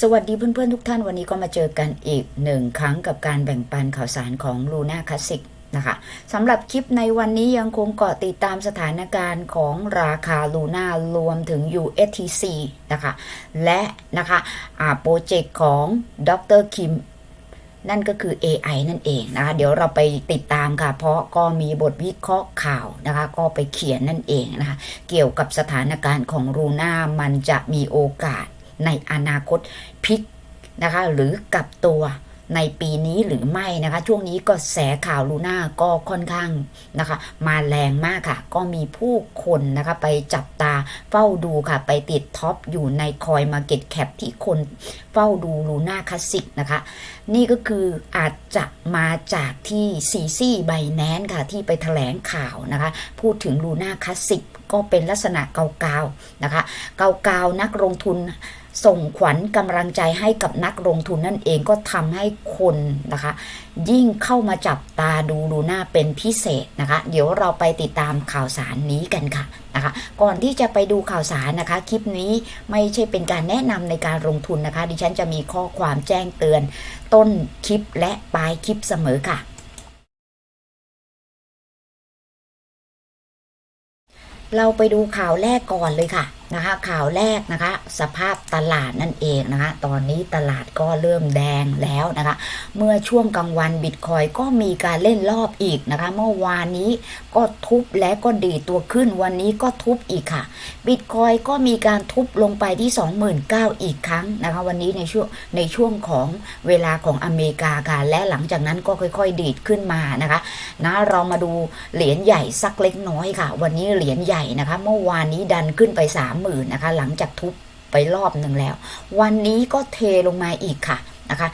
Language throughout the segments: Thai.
สวัสดีเพื่อนๆทุกท่านวันนี้ก็มาเจอกันอีกหนึ่งครั้งกับการแบ่งปันข่าวสารของลูน่าคลาสสิกนะคะสำหรับคลิปในวันนี้ยังคงเกาะติดตามสถานการณ์ของราคาลูน่ารวมถึง USTC นะคะและนะคะอาโปรเจกต์ของดรคิมนั่นก็คือ AI นั่นเองนะคะ เดี๋ยวเราไปติดตามค่ะ เพราะก็มีบทวิเคราะห์ข่าวนะคะ ก็ไปเขียนนั่นเองนะคะ เกี่ยวกับสถานการณ์ของรูน่ามันจะมีโอกาส ในอนาคตพลิกนะคะหรือกลับตัวในปีนี้หรือไม่นะคะ ช่วงนี้ก็แสข่าวลูน่าก็ค่อนข้างนะคะ มาแรงมากค่ะ ก็มีผู้คนนะคะไปจับตาเฝ้าดูค่ะ ไปติดท็อปอยู่ในคอยมาเก็ตแคปที่คนเฝ้าดูลูน่าคลาสสิกนะคะ นี่ก็คืออาจจะมาจากที่ซีซี่ไบแนนค่ะ ที่ไปแถลงข่าวนะคะ พูดถึงลูน่าคลาสสิก ก็เป็นลักษณะเกาๆนะคะ เกาๆนักลงทุนส่งขวัญกำลังใจให้กับนักลงทุนนั่นเองก็ทำให้คนนะคะ ยิ่งเข้ามาจับตาดูลูน่าเป็นพิเศษนะคะ เดี๋ยวเราไปติดตามข่าวสารนี้กันค่ะนะคะ ก่อนที่จะไปดูข่าวสารนะคะ คลิปนี้ไม่ใช่เป็นการแนะนำในการลงทุนนะคะ ดิฉันจะมีข้อความแจ้งเตือน ต้นคลิปและปลายคลิปเสมอค่ะ เราไปดูข่าวแรกก่อนเลยค่ะนะคะข่าวแรกนะคะสภาพตลาดนั่นเองนะคะตอนนี้ตลาดก็เริ่มแดงแล้วนะคะเมื่อช่วงกลางวันบิตคอยก็มีการเล่นรอบอีกนะคะเมื่อวานนี้ก็ทุบและก็ดีตัวขึ้นวันนี้ก็ทุบอีกค่ะบิตคอยก็มีการทุบลงไปที่ 29,000 อีกครั้งนะคะวันนี้ในช่วงในช่วงของเวลาของอเมริกาค่ะและหลังจากนั้นก็ค่อยๆ ดีดขึ้นมานะคะนะเรามาดูเหรียญใหญ่สักเล็กน้อยค่ะ วันนี้เหรียญใหญ่นะคะเมื่อวานนี้ดันขึ้นไป30,000นะคะ หลังจากทุบไปรอบหนึ่งแล้ว วันนี้ก็เทลงมาอีกค่ะนะคะ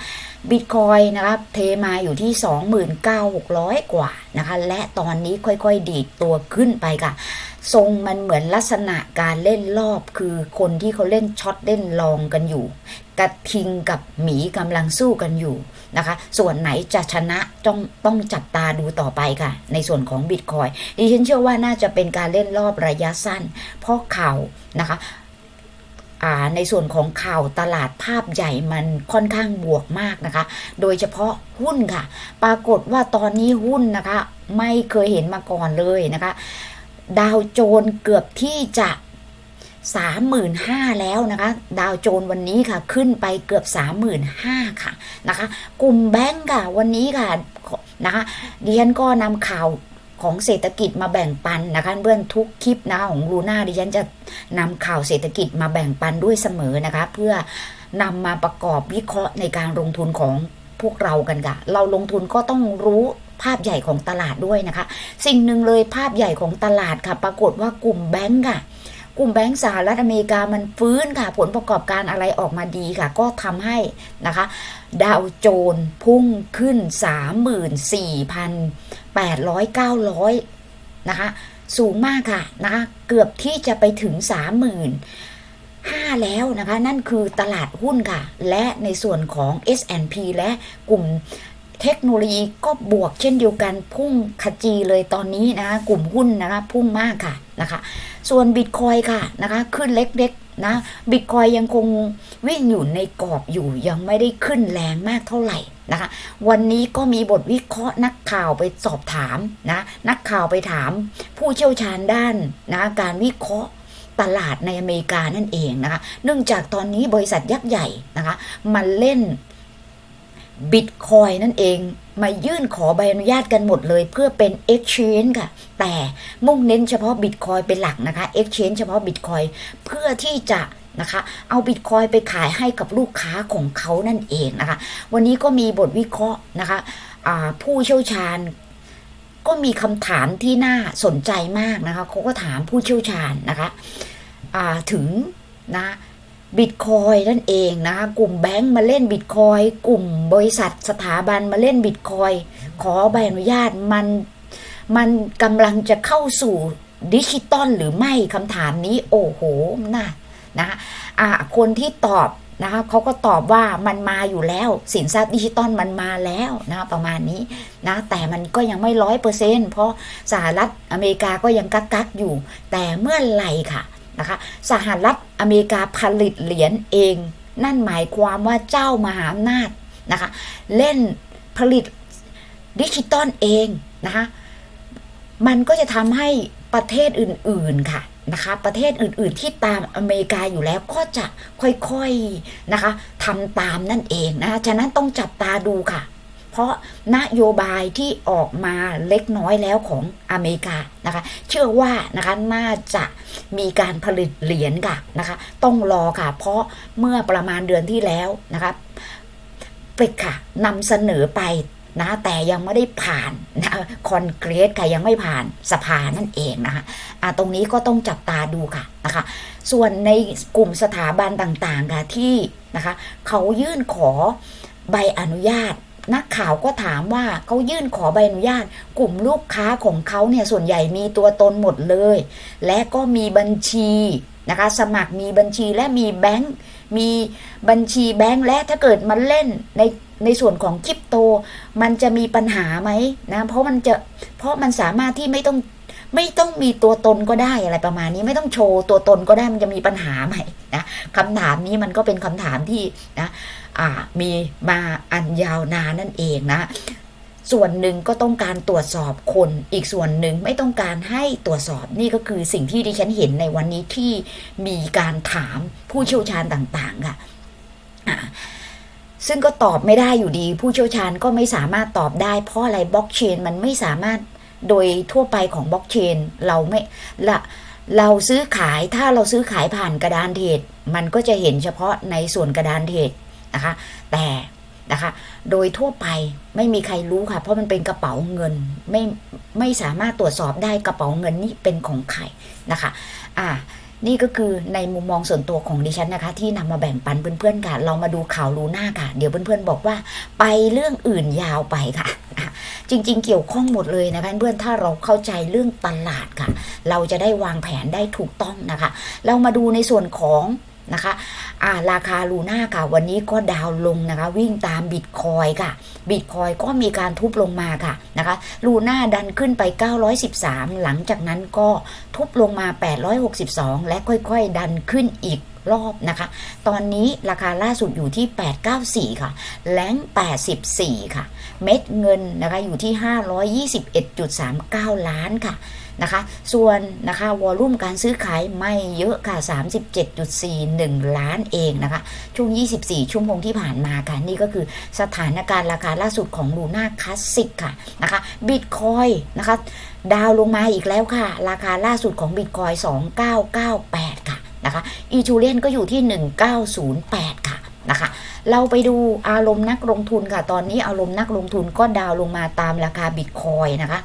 บิตคอยนะครับเทมาอยู่ที่ 29,600 กว่านะคะ และตอนนี้ค่อยๆ ดีดตัวขึ้นไปค่ะ ทรงมันเหมือนลักษณะการเล่นรอบคือคนที่เขาเล่นช็อตเล่นลองกันอยู่ กระทิงกับหมีกำลังสู้กันอยู่ นะคะ ส่วนไหนจะชนะต้องต้องจับตาดูต่อไปค่ะ ในส่วนของบิตคอยดิฉันเชื่อว่าน่าจะเป็นการเล่นรอบระยะสั้น เพราะข่าวนะคะในส่วนของข่าวตลาดภาพใหญ่มันค่อนข้างบวกมากนะคะ โดยเฉพาะหุ้นค่ะ ปรากฏว่าตอนนี้หุ้นนะคะ ไม่เคยเห็นมาก่อนเลยนะคะ ดาวโจนเกือบที่จะ สามหมื่นห้าแล้วนะคะ ดาวโจนวันนี้ค่ะขึ้นไปเกือบสามหมื่นห้าค่ะนะคะ กลุ่มแบงก์ค่ะวันนี้ค่ะนะคะดิฉันก็นำข่าวของเศรษฐกิจมาแบ่งปันนะคะเบื้องทุกคลิปนะคะของลูน่าดิฉันจะนำข่าวเศรษฐกิจมาแบ่งปันด้วยเสมอนะคะ เพื่อนำมาประกอบวิเคราะห์ในการลงทุนของพวกเรากันค่ะ เราลงทุนก็ต้องรู้ภาพใหญ่ของตลาดด้วยนะคะ สิ่งหนึ่งเลยภาพใหญ่ของตลาดค่ะ ปรากฏว่ากลุ่มแบงก์ค่ะ กลุ่มแบงก์สหรัฐอเมริกามันฟื้นค่ะ ผลประกอบการอะไรออกมาดีค่ะ ก็ทำให้นะคะดาวโจนส์พุ่งขึ้น 34,800 900 นะคะ สูงมากค่ะนะคะ เกือบที่จะไปถึง 30,000ห้าแล้วนะคะ นั่นคือตลาดหุ้นค่ะ และในส่วนของ S&P และกลุ่ม เทคโนโลยีก็บวกเช่นเดียวกันพุ่งขจีเลยตอนนี้นะคะกลุ่มหุ้นนะคะพุ่งมากค่ะนะคะ ส่วนบิตคอยค่ะนะคะขึ้นเล็กๆนะบิตคอยยังคงวิ่งอยู่ในกรอบอยู่ยังไม่ได้ขึ้นแรงมากเท่าไหร่นะคะ วันนี้ก็มีบทวิเคราะห์นักข่าวไปสอบถามนะนักข่าวไปถาม ผู้เชี่ยวชาญด้านนะการวิเคราะห์ตลาดในอเมริกานั่นเองนะคะ เนื่องจากตอนนี้บริษัทยักษ์ใหญ่นะคะ มันเล่น บิตคอยนั่นเอง มายื่นขอใบอนุญาตกันหมดเลยเพื่อเป็น Exchange ค่ะ แต่มุ่งเน้นเฉพาะบิตคอยเป็นหลักนะคะ Exchange เฉพาะบิตคอยเพื่อที่จะนะคะ เอาบิตคอยไปขายให้กับลูกค้าของเขานั่นเองนะคะ วันนี้ก็มีบทวิเคราะห์นะคะผู้เชี่ยวชาญก็มีคำถามที่น่าสนใจมากนะคะเขาก็ถามผู้เชี่ยวชาญนะคะถึงนะ บิตคอยนั่นเองนะคะกลุ่มแบงก์มาเล่นบิตคอยกลุ่มบริษัทสถาบันมาเล่นบิตคอยขอใบอนุญาตมันมันกำลังจะเข้าสู่ดิจิตอลหรือไม่คำถามนี้ โอ้โหน่านะคะคนที่ตอบนะคะเขาก็ตอบว่ามันมาอยู่แล้ว สินทรัพย์ดิจิตอลมันมาแล้วนะประมาณนี้นะแต่มันก็ยังไม่ร้อยเปอร์เซ็นเพราะสหรัฐอเมริกาก็ยังกักกักอยู่ แต่เมื่อไหร่ค่ะ นะคะสหรัฐอเมริกาผลิตเหรียญเอง นั่นหมายความว่าเจ้ามหาอำนาจนะคะเล่นผลิตดิจิตอลเองนะคะมันก็จะทำให้ประเทศอื่น ๆค่ะนะคะประเทศอื่นๆที่ตามอเมริกาอยู่แล้วก็จะค่อยๆนะคะทำตามนั่นเองนะคะฉะนั้นต้องจับตาดูค่ะ เพราะนโยบายที่ออกมาเล็กน้อยแล้วของอเมริกานะคะ เชื่อว่านะคะน่าจะมีการผลิตเหรียญค่ะนะคะ ต้องรอค่ะ เพราะเมื่อประมาณเดือนที่แล้วนะคะเป็กค่ะนำเสนอไปนะแต่ยังไม่ได้ผ่านนะคอนเกรสค่ะยังไม่ผ่านสภานั่นเองนะคะะตรงนี้ก็ต้องจับตาดูค่ะนะคะ ส่วนในกลุ่มสถาบันต่างๆค่ะที่นะคะเขายื่นขอใบอนุญาต นักข่าวก็ถามว่าเขายื่นขอใบอนุญาต กลุ่มลูกค้าของเขาเนี่ยส่วนใหญ่มีตัวตนหมดเลย และก็มีบัญชีนะคะสมัครมีบัญชีและมีแบงค์มีบัญชีแบงค์และถ้าเกิดมันเล่นในในส่วนของคริปโต มันจะมีปัญหาไหมนะเพราะมันจะเพราะมันสามารถที่ไม่ต้อง ไม่ต้องมีตัวตนก็ได้อะไรประมาณนี้ไม่ต้องโชว์ตัวตนก็ได้มันจะมีปัญหาไหมนะคำถามนี้มันก็เป็นคำถามที่นะอ่ามีมาอันยาวนานนั่นเองนะส่วนหนึ่งก็ต้องการตรวจสอบคน อีกส่วนหนึ่งไม่ต้องการให้ตรวจสอบ นี่ก็คือสิ่งที่ดิฉันเห็นในวันนี้ที่มีการถามผู้เชี่ยวชาญต่างๆค่ะซึ่งก็ตอบไม่ได้อยู่ดี ผู้เชี่ยวชาญก็ไม่สามารถตอบได้ เพราะอะไรบล็อกเชนมันไม่สามารถ โดยทั่วไปของบล็อกเชนเราไม่ละเราซื้อขายถ้าเราซื้อขายผ่านกระดานเทรดมันก็จะเห็นเฉพาะในส่วนกระดานเทรดนะคะ แต่นะคะ โดยทั่วไปไม่มีใครรู้ค่ะ เพราะมันเป็นกระเป๋าเงินไม่ไม่สามารถตรวจสอบได้กระเป๋าเงินนี่เป็นของใครนะคะ อ่า นี่ก็คือในมุมมองส่วนตัวของดิฉันนะคะ ที่นำมาแบ่งปันเพื่อนๆค่ะเรามาดูข่าวรู้หน้าค่ะ เดี๋ยวเพื่อนๆบอกว่า ไปเรื่องอื่นยาวไปค่ะ จริงๆ เกี่ยวข้องหมดเลยนะคะเพื่อนถ้าเราเข้าใจเรื่องตลาดค่ะ เราจะได้วางแผนได้ถูกต้องนะคะ เรามาดูในส่วนของ นะคะอ่าราคาลูน่าค่ะ วันนี้ก็ดาวลงนะคะ วิ่งตามบิตคอยค่ะบิตคอยก็มีการทุบลงมาค่ะนะคะลูน่าดันขึ้นไป 913 หลังจากนั้นก็ทุบลงมา 862 และค่อยๆ ดันขึ้นอีกรอบนะคะ ตอนนี้ราคาล่าสุดอยู่ที่ 894 ค่ะแรง84 ค่ะ เม็ดเงินนะคะอยู่ที่ 521.39 ล้านค่ะ นะคะ ส่วนนะคะวอลุ่มการซื้อขายไม่เยอะค่ะ 37.41 ล้านเองนะคะ ช่วง 24 ชั่วโมงที่ผ่านมาค่ะ นี่ก็คือสถานการณ์ราคาล่าสุดของลูน่าคลาสสิกค่ะนะคะบิตคอยนะคะดาวลงมาอีกแล้วค่ะ ราคาล่าสุดของบิตคอย2998 ค่ะนะคะอีทูเลียนก็อยู่ที่ 1908 ค่ะนะคะเราไปดูอารมณ์นักลงทุนค่ะ ตอนนี้อารมณ์นักลงทุนก็ดาวลงมาตามราคาบิตคอยนะคะ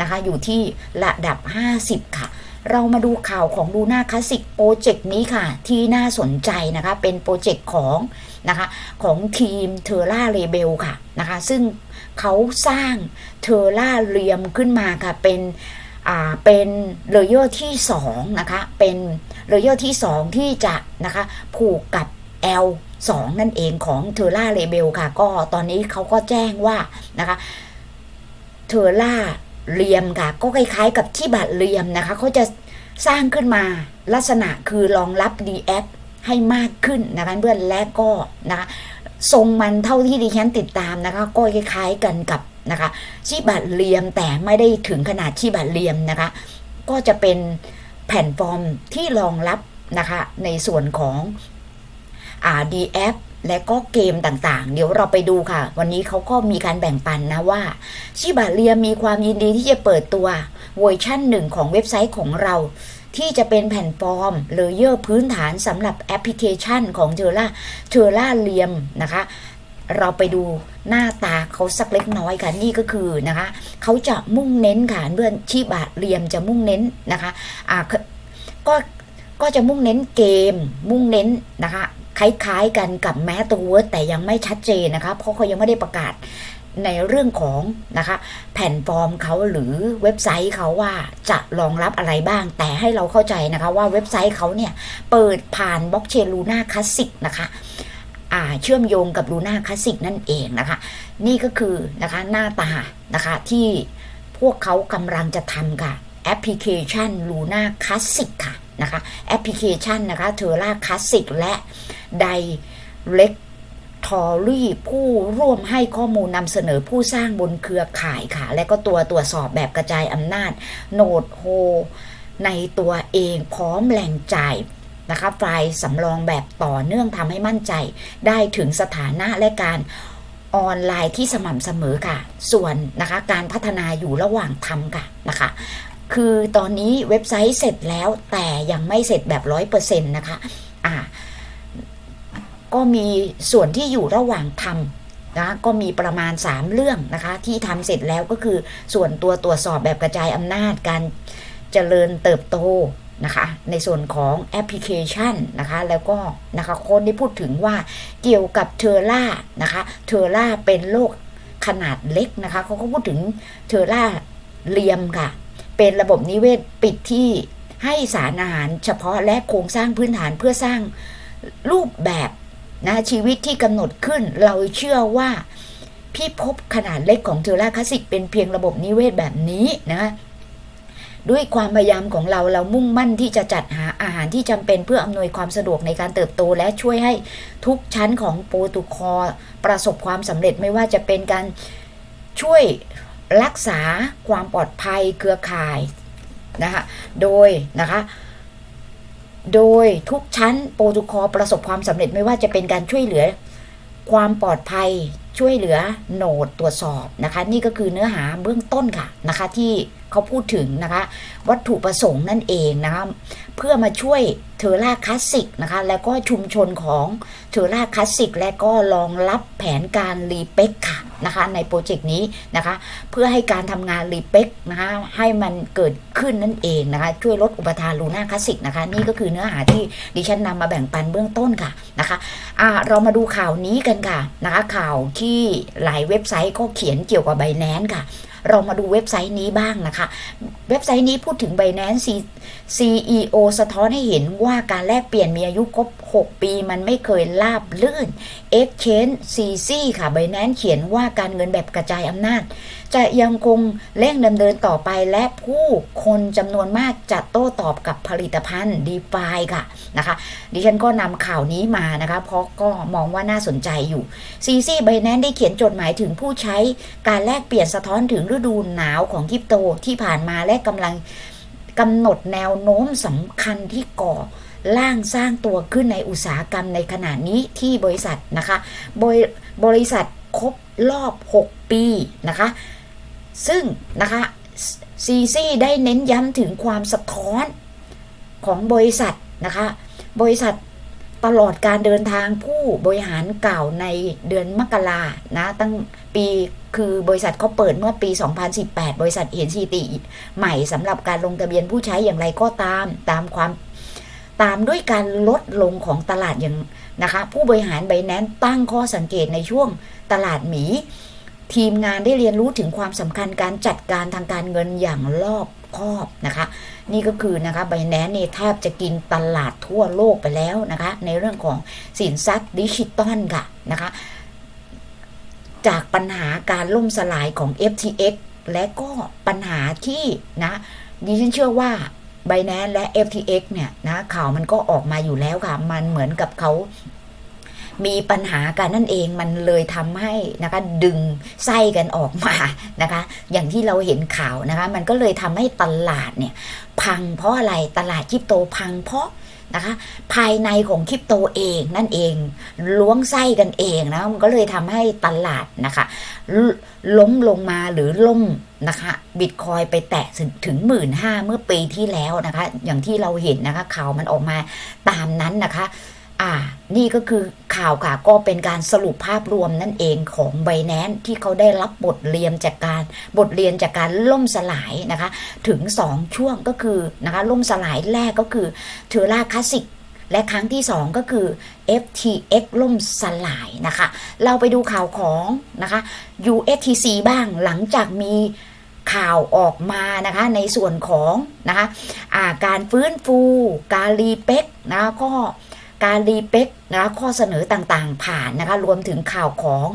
นะคะ อยู่ที่ระดับ 50 ค่ะ เรามาดูข่าวของลูน่าคลาสสิกโปรเจกต์นี้ค่ะ ที่น่าสนใจนะคะ เป็นโปรเจกต์ของนะคะของทีมเทอร่าเรเบลค่ะนะคะ ซึ่งเขาสร้างเทอร่าเรียมขึ้นมาค่ะเป็นอ่าเป็นเลเยอร์ที่2นะคะ เป็นเลเยอร์ที่ 2 ที่จะนะคะผูกกับ L 2 นั่นเองของเทอร่าเรเบลค่ะ ก็ตอนนี้เขาก็แจ้งว่านะคะเทอร่า เรียมค่ะ ก็คล้ายๆ กับที่บัตรเรียมนะคะเขาจะสร้างขึ้นมาลักษณะคือรองรับ DF ให้มากขึ้นนะคะเพื่อนและก็นะคะทรงมันเท่าที่ดิฉันติดตามนะคะก็คล้ายๆกันกับนะคะชีบัตรเรียมแต่ไม่ได้ถึงขนาดชีบัตรเรียมนะคะ ก็จะเป็นแผ่นฟอร์มที่รองรับนะคะในส่วนของ RDF และก็เกมต่างๆ เดี๋ยวเราไปดูค่ะ วันนี้เขาก็มีการแบ่งปันนะว่าชิบะเรียมีความยินดีที่จะเปิดตัวเวอร์ชั่นหนึ่งของเว็บไซต์ของเรา ที่จะเป็นแผ่นฟอร์มเลเยอร์พื้นฐานสำหรับแอปพลิเคชันของเทอร่าเทอร่าเรียมนะคะ เราไปดูหน้าตาเขาสักเล็กน้อยค่ะนี่ก็คือนะคะเขาจะมุ่งเน้นค่ะเพื่อนชีบะเรียมจะมุ่งเน้นนะคะอ่าก็ก็จะมุ่งเน้นเกม มุ่งเน้นนะคะ คล้ายๆกันกับแมตเวิร์ดแต่ยังไม่ชัดเจนนะคะ เพราะเขายังไม่ได้ประกาศในเรื่องของนะคะแผ่นฟอร์มเขาหรือเว็บไซต์เขาว่าจะรองรับอะไรบ้าง แต่ให้เราเข้าใจนะคะว่าเว็บไซต์เขาเนี่ยเปิดผ่านบล็อกเชนลูน่าคลาสสิกนะคะเชื่อมโยงกับลูน่าคลาสสิกนั่นเองนะคะ นี่ก็คือนะคะหน้าตานะคะที่พวกเขากำลังจะทำค่ะแอปพลิเคชันลูน่าคลาสสิกค่ะนะคะแอปพลิเคชันนะคะเทอร่าคลาสสิกและ ไดเล็กทอรี่ผู้ร่วมให้ข้อมูลนำเสนอผู้สร้างบนเครือข่ายค่ะ และก็ตัวตรวจสอบแบบกระจายอำนาจโนดโฮในตัวเองพร้อมแหล่งจ่ายนะคะไฟล์สำรองแบบต่อเนื่องทำให้มั่นใจ ได้ถึงสถานะและการออนไลน์ที่สม่ำเสมอค่ะ ส่วนนะคะการพัฒนาอยู่ระหว่างทำค่ะนะคะ คือตอนนี้เว็บไซต์เสร็จแล้วแต่ยังไม่เสร็จแบบร้อยเปอร์เซ็นต์นะคะอ่า ก็มีส่วนที่อยู่ระหว่างทำนะก็มีประมาณ 3 เรื่องนะคะ ที่ทำเสร็จแล้วก็คือส่วนตัวตรวจสอบแบบกระจายอำนาจการเจริญเติบโตนะคะในส่วนของแอปพลิเคชันนะคะแล้วก็นะคะคนได้พูดถึงว่าเกี่ยวกับเทอร่านะคะเทอร่าเป็นโรคขนาดเล็กนะคะเขาก็พูดถึงเทอร่าเลียมค่ะ เป็นระบบนิเวศปิดที่ให้สารอาหารเฉพาะและโครงสร้างพื้นฐานเพื่อสร้างรูปแบบ นะชีวิตที่กำหนดขึ้นเราเชื่อว่าพิภพขนาดเล็กของเทอร่าคลาสสิกเป็นเพียงระบบนิเวศแบบนี้นะด้วยความพยายามของเราเรามุ่งมั่นที่จะจัดหาอาหารที่จำเป็นเพื่ออำนวยความสะดวกในการเติบโต และช่วยให้ทุกชั้นของโปรตุคอประสบความสำเร็จไม่ว่าจะเป็นการช่วยรักษาความปลอดภัยเครือข่ายนะคะโดยนะคะ โดยทุกชั้นโปรตุคอลประสบความสำเร็จไม่ว่าจะเป็นการช่วยเหลือ ความปลอดภัยช่วยเหลือโหนดตรวจสอบนะคะ นี่ก็คือเนื้อหาเบื้องต้นค่ะนะคะที่ เขาพูดถึงนะคะ วัตถุประสงค์นั่นเองนะคะเพื่อมาช่วยเทอร่าคลาสสิกนะคะ แล้วก็ชุมชนของเทอร่าคลาสสิกและก็รองรับแผนการรีเป็กค่ะนะคะ ในโปรเจกต์นี้นะคะ เพื่อให้การทำงานรีเป็กนะคะ ให้มันเกิดขึ้นนั่นเองนะคะ ช่วยลดอุปทานลูน่าคลาสสิกนะคะ นี่ก็คือเนื้อหาที่ดิฉันนำมาแบ่งปันเบื้องต้นค่ะนะคะอ่าเรามาดูข่าวนี้กันค่ะนะคะ ข่าวที่หลายเว็บไซต์ก็เขียนเกี่ยวกับไบแนนค่ะ เรามาดูเว็บไซต์นี้บ้างนะคะ เว็บไซต์นี้พูดถึง Binance CEO สะท้อนให้เห็นว่าการแลกเปลี่ยนมีอายุครบ 6 ปีมันไม่เคยลาบลื่น Exchange CC ค่ะ Binance เขียนว่าการเงินแบบกระจายอำนาจ จะยังคงเร่งดำเนินต่อไปและผู้คนจำนวนมากจะโต้ตอบกับผลิตภัณฑ์ d e f i ค่ะนะคะ ดิฉันก็นำข่าวนี้มานะคะ เพราะก็มองว่าน่าสนใจอยู่ CC Binance ได้เขียนจดหมายถึงผู้ใช้การแลกเปลี่ยนสะท้อนถึงฤดูหนาวของคริปโตที่ผ่านมาและกำลังกำหนดแนวโน้มสำคัญที่ก่อร่างสร้างตัวขึ้นในอุตสาหกรรมในขณะนี้ที่บริษัทนะคะบริบริษัทครบรอบ 6 ปีนะคะ ซึ่งนะคะซีซีได้เน้นย้ำถึงความสะท้อนของบริษัทนะคะ บริษัท ตลอดการเดินทางผู้บริหารเก่าในเดือนมกรานะตั้งปีคือบริษัทเขาเปิดเมื่อปี 2018 บริษัทเห็นสถิติใหม่สำหรับการลงทะเบียนผู้ใช้อย่างไรก็ตามตามความตามด้วยการลดลงของตลาดอย่างนะคะ ผู้บริหารไบแนนตั้งข้อสังเกตในช่วงตลาดหมี ทีมงานได้เรียนรู้ถึงความสำคัญการจัดการทางการเงินอย่างรอบ คอบนะคะ นี่ก็คือนะคะไบแนนเนี่ยแทบจะกินตลาดทั่วโลกไปแล้วนะคะ ในเรื่องของสินทรัพย์ดิจิตอลค่ะนะคะ จากปัญหาการล่มสลายของ FTX และก็ปัญหาที่นะดิฉันเชื่อว่า b i n a n c e และ FTX เนี่ยนะข่าวมันก็ออกมาอยู่แล้วค่ะ มันเหมือนกับเขา มีปัญหากันนั่นเองมันเลยทำให้นะคะดึงไส้กันออกมานะคะ อย่างที่เราเห็นข่าวนะคะ มันก็เลยทำให้ตลาดเนี่ยพังเพราะอะไรตลาดคริปโตพังเพราะนะคะภายในของคริปโตเองนั่นเองล้วงไส้กันเองนะมันก็เลยทำให้ตลาดนะคะลล้มลงมาหรือล่มนะคะบิตคอยไปแตะถึงหมื่นห้าเมื่อปีที่แล้วนะคะ อย่างที่เราเห็นนะคะข่าวมันออกมาตามนั้นนะคะ อ่า นี่ก็คือข่าวค่ะก็เป็นการสรุปภาพรวมนั่นเองของไบแนนที่เขาได้รับบทเรียนจากการบทเรียนจากการล่มสลายนะคะ ถึง 2 ช่วงก็คือนะคะล่มสลายแรกก็คือเทอร่าคลาสสิกและครั้งที่ 2 ก็คือ FTX ล่มสลายนะคะ เราไปดูข่าวของนะคะ USTC บ้างหลังจากมีข่าวออกมานะคะในส่วนของนะคะาการฟื้นฟู การรีเป็กนะก็ การรีเป็กนะข้อเสนอต่างๆผ่านนะคะรวมถึงข่าวของ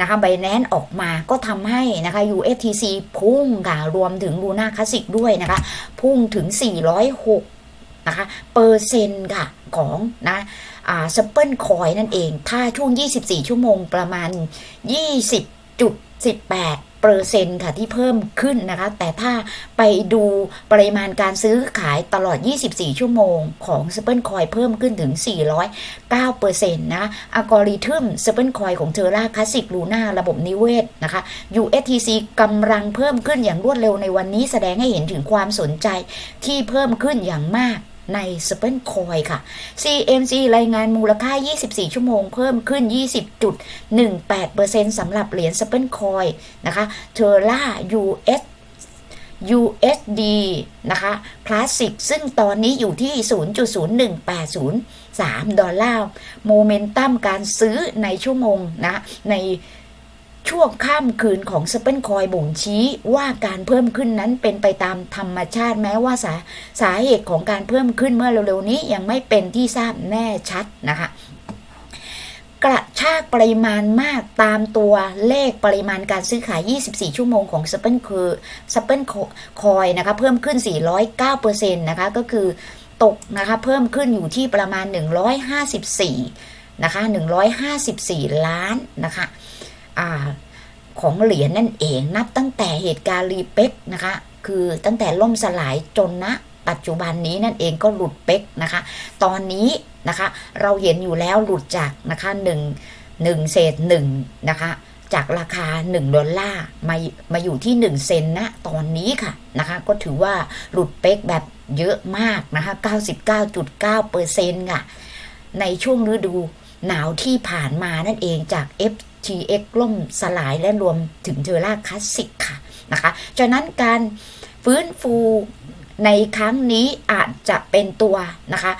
นะคะไบแนนออกมาก็ทำให้นะคะ USTC พุ่งค่ะรวมถึงลูน่าคลาสสิกด้วยนะคะ พุ่งถึง 406นะคะเปอร์เซ็นต์ค่ะของนะอ่าสเปิลคอยนั่นเอง ถ้าช่วง 24 ชั่วโมงประมาณ 20.18 เปอร์เซ็นต์ค่ะที่เพิ่มขึ้นนะคะ แต่ถ้าไปดูปริมาณการซื้อขายตลอด 24 ชั่วโมงของสเปิลคอยเพิ่มขึ้นถึง 409เปอร์เซ็นต์นะอัลกอริทึมสเปิลคอยของเทอร่าคลาสสิกลูน่าระบบนิเวศนะคะ USTC กำลังเพิ่มขึ้นอย่างรวดเร็วในวันนี้แสดงให้เห็นถึงความสนใจที่เพิ่มขึ้นอย่างมาก ในสเปิลคอยค่ะ CMC รายงานมูลค่า 24 ชั่วโมงเพิ่มขึ้น 20.18%สำหรับเหรียญสเปิลคอยนะคะเทอร่า US USD นะคะคลาสสิกซึ่งตอนนี้อยู่ที่ 0.01803 ดอลลาร์ โมเมนตัมการซื้อในชั่วโมงนะใน ช่วงข้ามคืนของสเปิลคอยบ่งชี้ว่าการเพิ่มขึ้นนั้นเป็นไปตามธรรมชาติแม้ว่าสาสาเหตุของการเพิ่มขึ้นเมื่อเร็วๆนี้ยังไม่เป็นที่ทราบแน่ชัดนะคะกระชากปริมาณมากตามตัวเลขปริมาณการซื้อขาย 24 ชั่วโมงของ s เปิลคือสเปิลคอยนะคะเพิ่มขึ้น 409%นะคะก็คือตกนะคะเพิ่มขึ้นอยู่ที่ประมาณ 154 นะคะ 154 ล้านนะคะ ของเหรียญนั่นเองนับตั้งแต่เหตุการณ์รีเป็กนะคะ คือตั้งแต่ล่มสลายจนณปัจจุบันนี้นั่นเองก็หลุดเป็กนะคะ ตอนนี้นะคะ เราเห็นอยู่แล้วหลุดจากนะคะ1 1เศษ1นะคะจากราคา 1 ดอลลาร์มามาอยู่ที่ 1 เซนนะตอนนี้ค่ะนะคะ ก็ถือว่าหลุดเป็กแบบเยอะมากนะคะ 99.9%ค่ะ ในช่วงฤดูหนาวที่ผ่านมานั่นเองจาก TX ล่มสลายและรวมถึงเทอร่าคลาสสิกค่ะนะคะฉะนั้นการฟื้นฟูในครั้งนี้อาจจะเป็นตัวนะคะ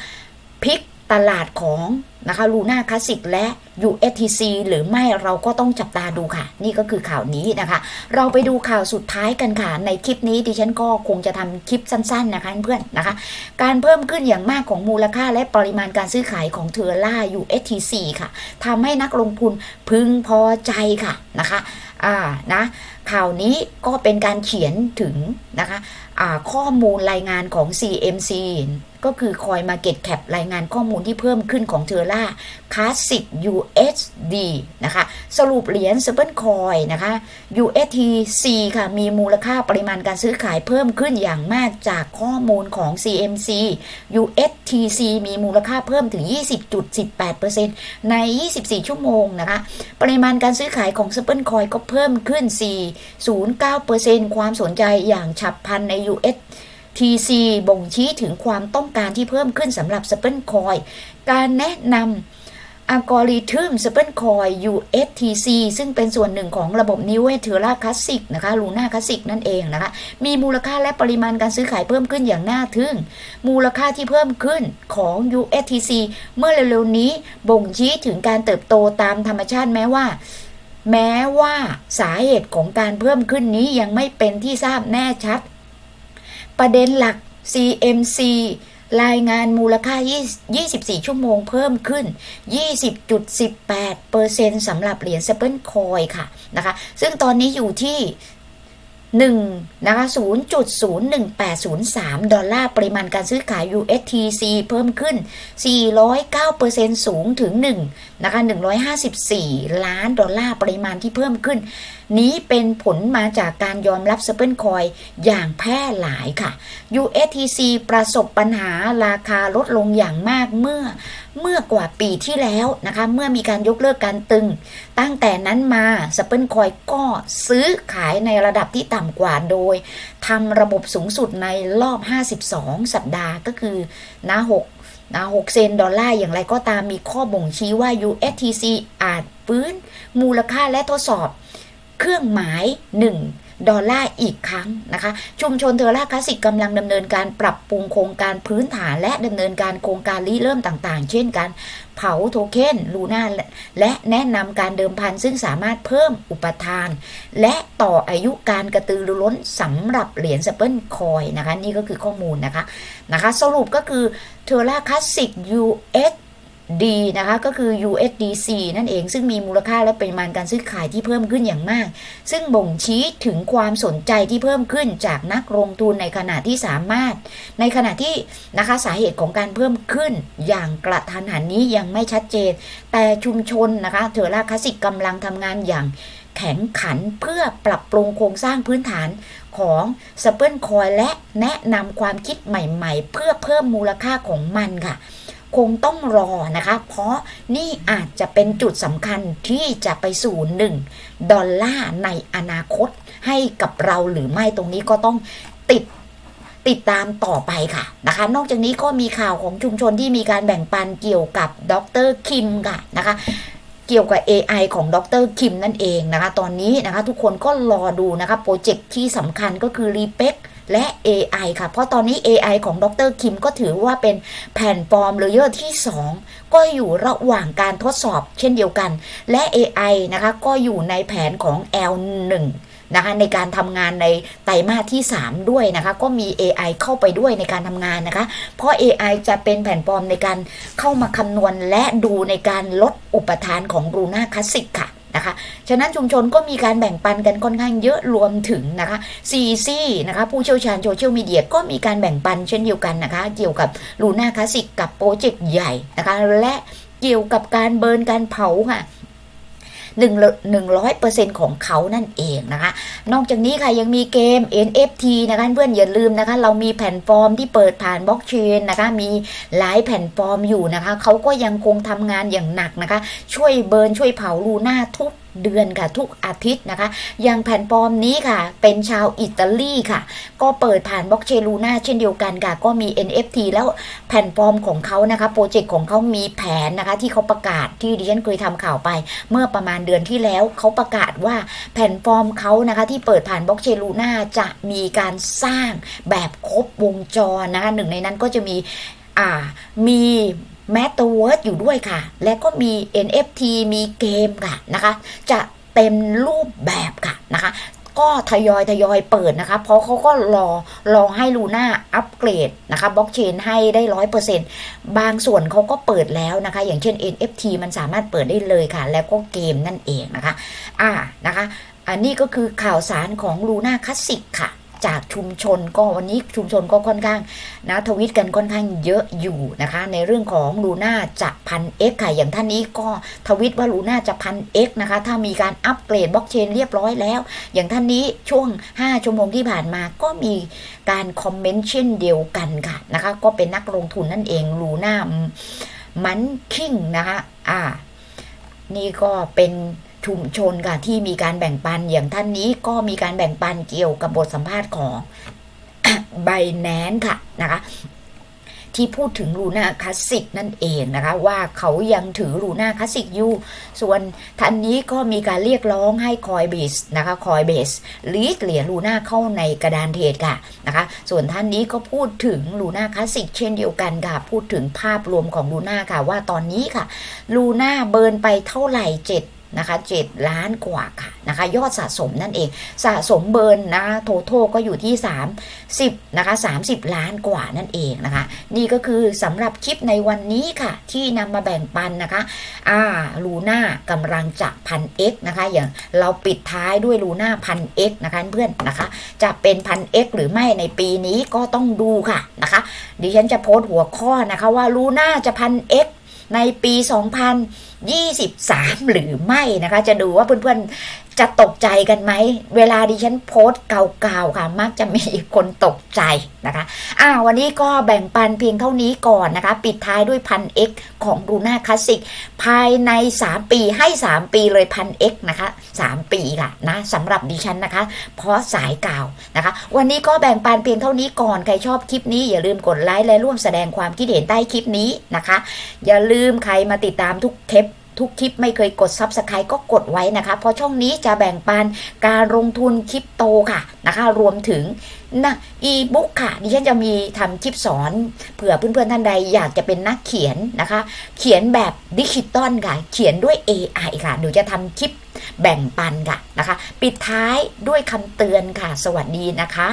พลิก ตลาดของนะคะลูน่าคลาสสิกและ USTC หรือไม่เราก็ต้องจับตาดูค่ะ นี่ก็คือข่าวนี้นะคะ เราไปดูข่าวสุดท้ายกันค่ะ ในคลิปนี้ดิฉันก็คงจะทำคลิปสั้นๆนะคะเพื่อนนะคะ การเพิ่มขึ้นอย่างมากของมูลค่าและปริมาณการซื้อขายของเทอร่า USTC ค่ะทำให้นักลงทุนพึงพอใจค่ะนะคะอ่านะข่าวนี้ก็เป็นการเขียนถึงนะคะข้อมูลรายงานของ CMC ก็คือคอย Market Cap รายงานข้อมูลที่เพิ่มขึ้นของเทอร่าคลาสสิก USD นะคะ สรุปเหรียญ s เปิลคอยนะคะ USTC ค่ะ มีมูลค่าปริมาณการซื้อขายเพิ่มขึ้นอย่างมากจากข้อมูลของ CMC USTC มีมูลค่าเพิ่มถึง 20.18%ใน 24 ชั่วโมงนะคะ ปริมาณการซื้อขายของ s เปิลคอยก็เพิ่มขึ้น0.9%ความสนใจอย่างฉับพลันใน US TC บ่งชี้ถึงความต้องการที่เพิ่มขึ้นสำหรับ s เปิลคอยการแนะนำอัลกอริทึม s เปิลคอย USTC ซึ่งเป็นส่วนหนึ่งของระบบนิเวศเทอร่าคลาสสิกนะคะลูน่าคลาสสิกนั่นเองนะคะ มีมูลค่าและปริมาณการซื้อขายเพิ่มขึ้นอย่างน่าทึ่ง มูลค่าที่เพิ่มขึ้นของ USTC เมื่อเร็วๆนี้บ่งชี้ถึงการเติบโตตามธรรมชาติแม้ว่า แม้ว่าสาเหตุของการเพิ่มขึ้นนี้ยังไม่เป็นที่ทราบแน่ชัด ประเด็นหลัก CMC รายงานมูลค่า 24 ชั่วโมงเพิ่มขึ้น 20.18%สำหรับเหรียญ s เปิลคอยค่ะนะคะ ซึ่งตอนนี้อยู่ที่ 1นะคะ0.01803 ดอลลาร์ ปริมาณการซื้อขาย USTC เพิ่มขึ้น 409%สูงถึง1นะคะ154 ล้านดอลลาร์ ปริมาณที่เพิ่มขึ้น นี้เป็นผลมาจากการยอมรับ s เปิลคอยอย่างแพร่หลายค่ะ USTC ประสบปัญหาราคาลดลงอย่างมากเมื่อเมื่อกว่าปีที่แล้วนะคะ เมื่อมีการยกเลิกการตึง ตั้งแต่นั้นมาสเปิลคอยก็ซื้อขายในระดับที่ต่ำกว่าโดยทำระบบสูงสุดในรอบ 52 สัปดาห์ก็คือนะ6นะ6เซนดอลลาร์อย่างไรก็ตามมีข้อบ่งชี้ว่า USTC อาจฟื้น มูลค่าและทดสอบ เครื่องหมาย 1 ดอลลาร์อีกครั้งนะคะ ชุมชนเทอร่าคลาสสิกกำลังดำเนินการปรับปรุงโครงการพื้นฐานและดำเนินการโครงการริเริ่มต่างๆ เช่นการเผาโทเค็นลูน่าและแนะนำการเดิมพันซึ่งสามารถเพิ่มอุปทาน และต่ออายุการกระตือรือร้นสำหรับเหรียญสเปิลคอยนะคะ นี่ก็คือข้อมูลนะคะนะคะ สรุปก็คือเทอร่าคลาสสิก US ดีนะคะก็คือ USDC นั่นเองซึ่งมีมูลค่าและปริมาณการซื้อขายที่เพิ่มขึ้นอย่างมาก ซึ่งบ่งชี้ถึงความสนใจที่เพิ่มขึ้นจากนักลงทุนในขณะที่สามารถ ในขณะที่นะคะสาเหตุของการเพิ่มขึ้นอย่างกระทันหันนี้ยังไม่ชัดเจน แต่ชุมชนนะคะเทอร่าคลาสสิกกำลังทำงานอย่างแข็งขันเพื่อปรับปรุงโครงสร้างพื้นฐานของสเปิลคอยและแนะนำความคิดใหม่ๆ เพื่อเพิ่มมูลค่าของมันค่ะ คงต้องรอนะคะ เพราะนี่อาจจะเป็นจุดสำคัญที่จะไปสู่หนึ่งดอลลาร์ในอนาคตให้กับเราหรือไม่ตรงนี้ก็ต้องติดติดตามต่อไปค่ะนะคะ นอกจากนี้ก็มีข่าวของชุมชนที่มีการแบ่งปันเกี่ยวกับดรคิมค่ะนะคะเกี่ยวกับ AI ของดรคิมนั่นเองนะคะ ตอนนี้นะคะทุกคนก็รอดูนะคะโปรเจกต์ที่สำคัญก็คือ r e p e c และ AI ค่ะ เพราะตอนนี้ AI ของดรคิมก็ถือว่าเป็นแผ่นฟอร์มเลเยอร์ที่ 2 ก็อยู่ระหว่างการทดสอบเช่นเดียวกัน และ AI นะคะก็อยู่ในแผนของ L1 นะคะในการทำงานในไตรมาสที่ 3 ด้วยนะคะ ก็มี AI เข้าไปด้วยในการทำงานนะคะ เพราะ AI จะเป็นแผ่นฟอร์มในการเข้ามาคำนวณและดูในการลดอุปทานของรูน่าคลาสสิกค่ะ นะคะ ฉะนั้นชุมชนก็มีการแบ่งปันกันค่อนข้างเยอะรวมถึงนะคะซีซีนะคะผู้เชี่ยวชาญโซเชียลมีเดียก็มีการแบ่งปันเช่นเดียวกันนะคะ เกี่ยวกับลูน่าคลาสสิกกับโปรเจกต์ใหญ่นะคะและเกี่ยวกับการเบิร์นการเผาค่ะ หนึ่งร้อยเปอร์เซ็นต์ของเขานั่นเองนะคะ นอกจากนี้ค่ะยังมีเกม NFT นะคะเพื่อนอย่าลืมนะคะ เรามีแผ่นฟอร์มที่เปิดผ่านบล็อกเชนนะคะ มีหลายแผ่นฟอร์มอยู่นะคะเขาก็ยังคงทำงานอย่างหนักนะคะ ช่วยเบิร์นช่วยเผาลูน่าทุก เดือนค่ะทุกอาทิตย์นะคะ อย่างแผ่นฟอมนี้ค่ะ เป็นชาวอิตาลีค่ะ ก็เปิดผ่านบล็อกเชลูน่าเช่นเดียวกันค่ะ ก็มี NFT แล้วแผ่นฟอมของเขานะคะ โปรเจกต์ของเขามีแผนนะคะ ที่เขาประกาศที่ดิฉันเคยทำข่าวไป เมื่อประมาณเดือนที่แล้วเขาประกาศว่าแผ่นฟอมเขานะคะ ที่เปิดผ่านบล็อกเชลูน่าจะมีการสร้างแบบครบวงจรนะคะหนึ่งในนั้นก็จะมีมี แมต a เวิร์ดอยู่ด้วยค่ะ และก็มี NFT มีเกมค่ะนะคะ จะเต็มรูปแบบค่ะนะคะก็ทยอยทยอยเปิดนะคะ เพราะเขาก็รอรอให้ลูน่าอัปเกรดนะคะบล็อกเชนให้ได้ร้อยเปอร์เซ็นต์บางส่วนเขาก็เปิดแล้วนะคะ อย่างเช่น NFT มันสามารถเปิดได้เลยค่ะ แล้วก็เกมนั่นเองนะคะ อ่านะคะ อันนี้ก็คือข่าวสารของลูน่าคลาสสิกค่ะ จากชุมชนก็วันนี้ชุมชนก็ค่อนข้างนะทวิตกันค่อนข้างเยอะอยู่นะคะ ในเรื่องของลูน่าจะพันเอ็กค่ะอย่างท่านนี้ก็ทวิตว่าลูน่าจะพันเอ็กนะคะ ถ้ามีการอัปเกรดบล็อกเชนเรียบร้อยแล้ว อย่างท่านนี้ช่วง 5 ชั่วโมงที่ผ่านมาก็มีการคอมเมนต์เช่นเดียวกันค่ะนะคะ ก็เป็นนักลงทุนนั่นเองลูน่ามันคิงนะคะอ่า นี่ก็เป็น ชุมชนค่ะที่มีการแบ่งปันอย่างท่านนี้ก็มีการแบ่งปันเกี่ยวกับบทสัมภาษณ์ของไบแนนค่ะนะคะที่พูดถึงลูน่าคลาสสิกนั่นเองนะคะว่าเขายังถือลูน่าคลาสสิกอยู่ส่วนท่านนี้ก็มีการเรียกร้องให้คอยเบสนะคะคอยเบสลีดเหรียญลูน่าเข้าในกระดานเทรดค่ะนะคะส่วนท่านนี้ก็พูดถึงลูน่าคลาสสิกเช่นเดียวกันค่ะพูดถึงภาพรวมของลูน่าค่ะว่าตอนนี้ค่ะลูน่าเบิร์นไปเท่าไหร่เจ็ด นะคะ7ล้านกว่าค่ะนะคะยอดสะสมนั่นเองสะสมเบิร์นนะโทโทก็อยู่ที่ 30นะคะ30 ล้านกว่านั่นเองนะคะ นี่ก็คือสำหรับคลิปในวันนี้ค่ะ ที่นำมาแบ่งปันนะคะอ่าลูน่ากำลังจะพัน X นะคะอย่างเราปิดท้ายด้วยลูน่าพัน X นะคะเพื่อนนะคะ จะเป็นพัน X หรือไม่ในปีนี้ก็ต้องดูค่ะนะคะดิฉันจะโพสต์หัวข้อนะคะว่าลูน่าจะพัน X ในปี 2023 หรือไม่นะคะ จะดูว่าเพื่อนๆจะตกใจกันไหม เวลาดิฉันโพสต์เก่าๆค่ะ มักจะมีคนตกใจนะคะอ่าวันนี้ก็แบ่งปันเพียงเท่านี้ก่อนนะคะ ปิดท้ายด้วยพัน X ของรูน่าคลาสสิกภายใน 3 ปีให้ 3 ปีเลยพัน X นะคะ 3 ปีค่ะนะสำหรับดิฉันนะคะ เพราะสายเก่านะคะ วันนี้ก็แบ่งปันเพียงเท่านี้ก่อน ใครชอบคลิปนี้อย่าลืมกดไลค์และร่วมแสดงความคิดเห็นใต้คลิปนี้นะคะ อย่าลืมใครมาติดตามทุกเทป ทุกคลิปไม่เคยกด Subscribe ก็กดไว้นะคะ เพราะช่องนี้จะแบ่งปันการลงทุนคริปโตค่ะนะคะ รวมถึงนะอีบุ๊กค่ะดิฉันจะมีทำคลิปสอนเผื่อเพื่อนๆท่านใดอยากจะเป็นนักเขียนนะคะ เขียนแบบดิจิตอลค่ะ เขียนด้วย AI ค่ะเดี๋ยวจะทำคลิปแบ่งปันค่ะนะคะ ปิดท้ายด้วยคำเตือนค่ะ สวัสดีนะคะ